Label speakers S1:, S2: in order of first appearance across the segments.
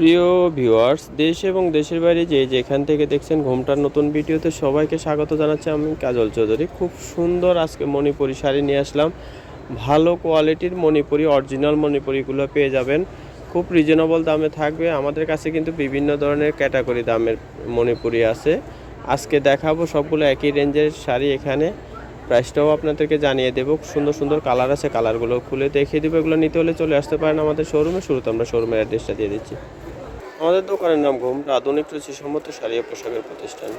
S1: প্রিয় ভিউয়ার্স, দেশ এবং দেশের বাইরে যে যেখান থেকে দেখছেন ঘুমটার নতুন ভিডিওতে সবাইকে স্বাগত জানাচ্ছি আমি কাজল চৌধুরী। খুব সুন্দর আজকে মণিপুরি শাড়ি নিয়ে আসলাম। ভালো কোয়ালিটির মণিপুরি, অরিজিনাল মণিপুরিগুলো পেয়ে যাবেন। খুব রিজনেবল দামে থাকবে। আমাদের কাছে কিন্তু বিভিন্ন ধরনের ক্যাটাগরি দামের মণিপুরি আছে। আজকে দেখাবো সবগুলো একই রেঞ্জের শাড়ি এখানে। প্রাইসটাও আপনাদেরকে জানিয়ে দেবো। সুন্দর সুন্দর কালার আছে। কালারগুলো খুলে দেখিয়ে দেবো। এগুলো নিতে হলে চলে আসতে পারেন আমাদের শোরুমে শুরুতে আমরা শোরুমের অ্যাড্রেসটা দিয়ে দিচ্ছি। আমাদের দোকানের নাম ঘুমটা আধুনিক রুচিসম্মত শাড়ি ও পোশাকের প্রতিষ্ঠান।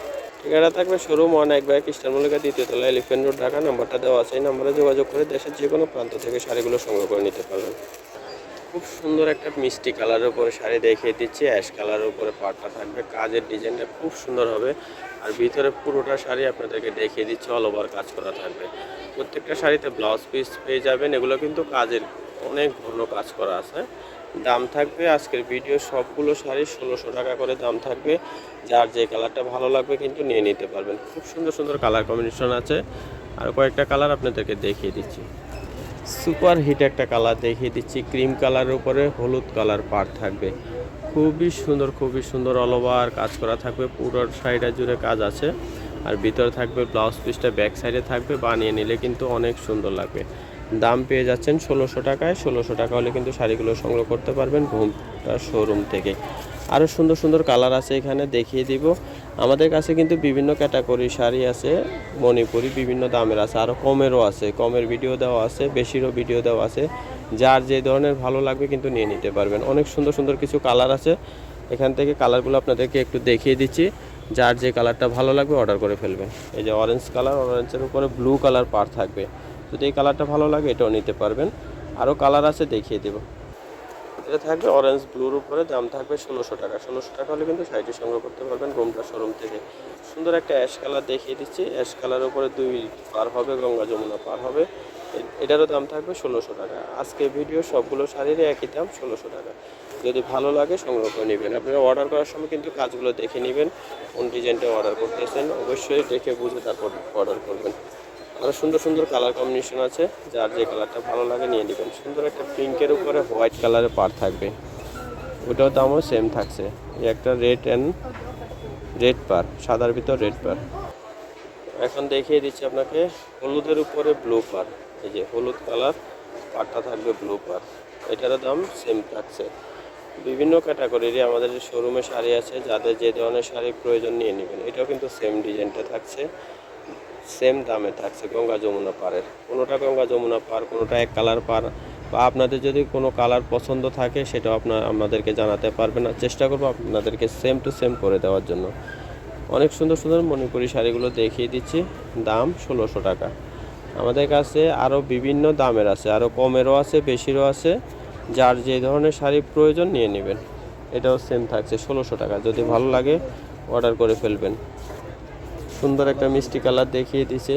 S1: ঠিকানা থাকবে শোরুম ওয়ান এক ব্যাগ ইস্টার মল্লিকা দ্বিতীয় তলা এলিফেন্ট রোড, ঢাকা। নাম্বারটা দেওয়া আছে, এই নাম্বারে যোগাযোগ করে দেশের যে কোনো প্রান্ত থেকে শাড়িগুলো সংগ্রহ করে নিতে পারবেন। খুব সুন্দর একটা মিষ্টি কালারের উপরে শাড়ি দেখিয়ে দিচ্ছি, অ্যাশ কালারের উপরে পাটটা থাকবে, কাজের ডিজাইনটা খুব সুন্দর হবে। আর ভিতরে পুরোটা শাড়ি আপনাদেরকে দেখিয়ে দিচ্ছি, অল ওভার কাজ করা থাকবে। প্রত্যেকটা শাড়িতে ব্লাউজ পিস পেয়ে যাবেন, এগুলো কিন্তু কাজের অনেক ঘন কাজ করা আছে। দাম থাকবে, আজকের ভিডিও সবগুলো শাড়ি ষোলোশো টাকা করে দাম থাকবে। যার যে কালারটা ভালো লাগবে কিন্তু নিয়ে নিতে পারবেন। খুব সুন্দর সুন্দর কালার কম্বিনেশন আছে। আর কয়েকটা কালার আপনাদেরকে দেখিয়ে দিচ্ছি। সুপার হিট একটা কালার দেখিয়ে দিচ্ছি। ক্রিম কালারের উপরে হলুদ কালার পার থাকবে। খুবই সুন্দর খুবই সুন্দর ওভার কাজ করা থাকবে। পুরো সাইডে জুড়ে কাজ আছে। আর ভিতরে থাকবে ব্লাউজ পিসটা ব্যাক সাইডে থাকবে। বানিয়ে নিলে কিন্তু অনেক সুন্দর লাগবে। দাম পেয়ে যাচ্ছেন ষোলোশো টাকায়। ষোলোশো টাকা হলে কিন্তু শাড়িগুলো সংগ্রহ করতে পারবেন ঘুমটা শোরুম থেকে। আরও সুন্দর সুন্দর কালার আছে এখানে, দেখিয়ে দিব। আমাদের কাছে কিন্তু বিভিন্ন ক্যাটাগরি শাড়ি আছে, মণিপুরি বিভিন্ন দামের আছে আরও কমেরও আছে। কমের ভিডিও দেওয়া আছে, বেশিরও ভিডিও দেওয়া আছে। যার যে ধরনের ভালো লাগবে কিন্তু নিয়ে নিতে পারবেন। অনেক সুন্দর সুন্দর কিছু কালার আছে। এখান থেকে কালারগুলো আপনাদেরকে একটু দেখিয়ে দিচ্ছি। যার যে কালারটা ভালো লাগবে অর্ডার করে ফেলবেন। এই যে অরেঞ্জ কালার অরেঞ্জের উপরে ব্লু কালার পার থাকবে। যদি এই কালারটা ভালো লাগে, এটাও নিতে পারবেন। আরও কালার আছে, দেখিয়ে দেবো। এটা থাকবে অরেঞ্জ ব্লুর উপরে, দাম থাকবে ষোলোশো টাকা। ষোলোশো টাকা হলে কিন্তু শাড়িটি সংগ্রহ করতে পারবেন গোমটা শোরুম থেকে। সুন্দর একটা অ্যাশ কালার দেখিয়ে দিচ্ছি। অ্যাশ কালারের উপরে দুই পার হবে, গঙ্গা যমুনা পার হবে। এটারও দাম থাকবে ষোলোশো টাকা। আজকে ভিডিও সবগুলো শাড়িরই একই দাম, ষোলোশো টাকা। যদি ভালো লাগে, সংগ্রহ করে নেবেন। আপনারা অর্ডার করার সময় কিন্তু কাজগুলো দেখে নেবেন, কোন ডিজাইনটা অর্ডার করতেছেন, অবশ্যই দেখে বুঝে তারপর অর্ডার করবেন। আরও সুন্দর সুন্দর কালার কম্বিনেশন আছে। যার যে কালারটা ভালো লাগে নিয়ে নেবেন। সুন্দর একটা পিঙ্কের উপরে হোয়াইট কালারের পার থাকবে। ওটাও দামও সেম থাকছে। একটা রেড অ্যান্ড রেড পার সাদার ভিতর রেড পার এখন দেখিয়ে দিচ্ছি আপনাকে হলুদের উপরে ব্লু পার এই যে হলুদ কালার পারটা থাকবে ব্লু পার এটারও দাম সেম থাকছে। বিভিন্ন ক্যাটাগরিরই আমাদের যে শোরুমে শাড়ি আছে, যাদের যে ধরনের শাড়ি প্রয়োজন নিয়ে নেবেন, এটাও কিন্তু সেম ডিজাইনটা থাকছে। সেম দামে থাকছে গঙ্গা যমুনা পাড়ের। কোনোটা গঙ্গা যমুনা পার কোনোটা এক কালার পার বা আপনাদের যদি কোনো কালার পছন্দ থাকে সেটাও আপনার আমাদেরকে জানাতে পারবেন আর চেষ্টা করব আপনাদেরকে সেম টু সেম করে দেওয়ার জন্য। অনেক সুন্দর সুন্দর মণিপুরি শাড়িগুলো দেখিয়ে দিচ্ছি। দাম ষোলোশো টাকা। আমাদের কাছে আরও বিভিন্ন দামের আছে আরও কমেরও আছে, বেশিরও আছে। যার যে ধরনের শাড়ি প্রয়োজন নিয়ে নেবেন। এটাও সেম থাকছে ষোলোশো টাকা। যদি ভালো লাগে অর্ডার করে ফেলবেন। সুন্দর একটা মিষ্টি কালার দেখিয়ে দিচ্ছে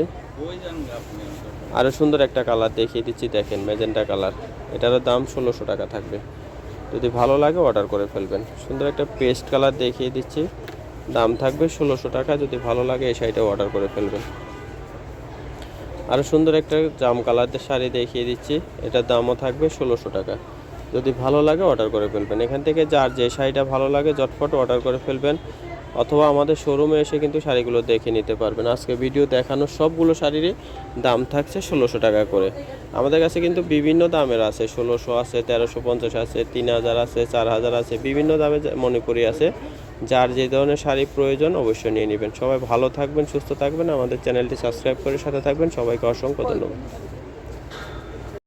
S1: আরও সুন্দর একটা কালার দেখিয়ে দিচ্ছি, দেখেন ম্যাজেন্টা কালার। এটারও দাম ষোলোশো টাকা থাকবে। যদি ভালো লাগে অর্ডার করে ফেলবেন। সুন্দর একটা পেস্ট কালার দেখিয়ে দিচ্ছি। দাম থাকবে ষোলোশো টাকা, যদি ভালো লাগে এই শাড়িটা অর্ডার করে ফেলবেন। আরও সুন্দর একটা জাম কালারের শাড়ি দেখিয়ে দিচ্ছি। এটার দামও থাকবে ষোলোশো টাকা। যদি ভালো লাগে অর্ডার করে ফেলবেন। এখান থেকে যার যে শাড়িটা ভালো লাগে ঝটফট অর্ডার করে ফেলবেন। অথবা আমাদের শোরুমে এসে কিন্তু শাড়িগুলো দেখে নিতে পারবেন। আজকে ভিডিও দেখানো সবগুলো শাড়িরই দাম থাকছে ষোলোশো টাকা করে। আমাদের কাছে কিন্তু বিভিন্ন দামের আছে। ষোলোশো আছে, তেরোশো পঞ্চাশ আছে, তিন হাজার আছে, চার হাজার আছে, বিভিন্ন দামে মণিপুরি আছে। যার যে ধরনের শাড়ি প্রয়োজন অবশ্যই নিয়ে নেবেন। সবাই ভালো থাকবেন, সুস্থ থাকবেন। আমাদের চ্যানেলটি সাবস্ক্রাইব করে সাথে থাকবেন। সবাইকে অসংখ্য ধন্যবাদ।